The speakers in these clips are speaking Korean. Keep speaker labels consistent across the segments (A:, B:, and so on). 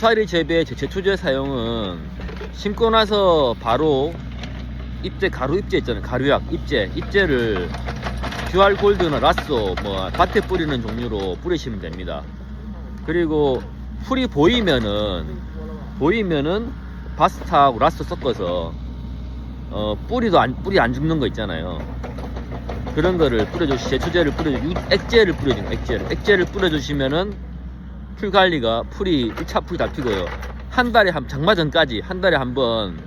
A: 고사리 재배 제- 제초제 사용은 심고 나서 바로 입제 가루 입제 있잖아요. 가루약 입제 입제를 듀알 골드나 라쏘 뭐 밭에 뿌리는 종류로 뿌리시면 됩니다. 그리고 풀이 보이면은 보이면은 바스타하고 라쏘 섞어서 어 뿌리도 안 뿌리 안 죽는 거 있잖아요. 그런 거를 뿌려주시 제초제를 뿌려주 유- 액제를 뿌려주는 액제를. 액제를 뿌려주시면은 풀 관리가 풀이 1차 풀이 다 피고요. 한 달에 한 장마 전까지 한 달에 한번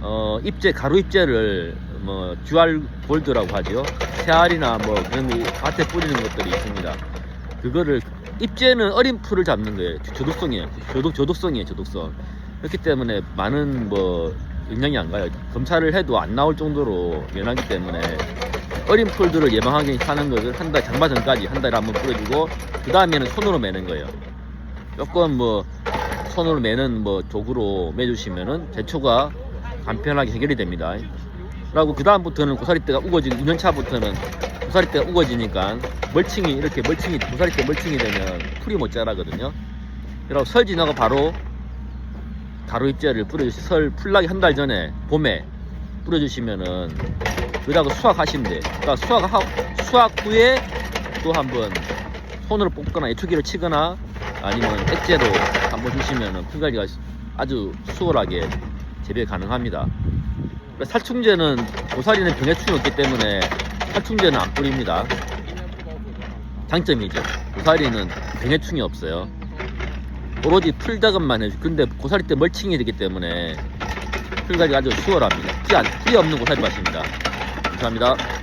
A: 어, 입제 가루 입제를 뭐 듀알 골드라고 하죠. 새알이나 뭐 그런 거 밭에 뿌리는 것들이 있습니다. 그거를 입제는 어린 풀을 잡는 거예요. 저독성이에요. 저독 저독성이에요 저독성. 그렇기 때문에 많은 뭐 영향이 안 가요. 검사를 해도 안 나올 정도로 연하기 때문에 어린 풀들을 예방하기 하는 것을 한 달 장마 전까지 한 달에 한 번 뿌려주고 그 다음에는 손으로 매는 거예요 조금 뭐 손으로 매는 뭐 도구로 매주시면은 제초가 간편하게 해결이 됩니다. 그리고 그 다음부터는 고사리대가 우거지고 2년 차부터는 고사리대가 우거지니까 멀칭이 이렇게 멀칭이 고사리대 멀칭이 되면 풀이 못 자라거든요. 그리고 설 지나고 바로 가루 입제를 뿌려주시 설 풀나기 한 달 전에 봄에 뿌려주시면은 그다가 수확하시면 돼. 그러니까 수확 수확 후에 또 한번 손으로 뽑거나 예초기를 치거나 아니면 액제로 한번 주시면은 풀 관리가 아주 수월하게 재배 가능합니다. 그러니까 살충제는 고사리는 병해충이 없기 때문에 살충제는 안 뿌립니다. 장점이죠. 고사리는 병해충이 없어요. 오로지 풀 작업만 해주. 근데 고사리 때 멀칭이 되기 때문에 풀 관리가 아주 수월합니다. 풀이, 안, 풀이 없는 고사리 맛입니다. 감사합니다.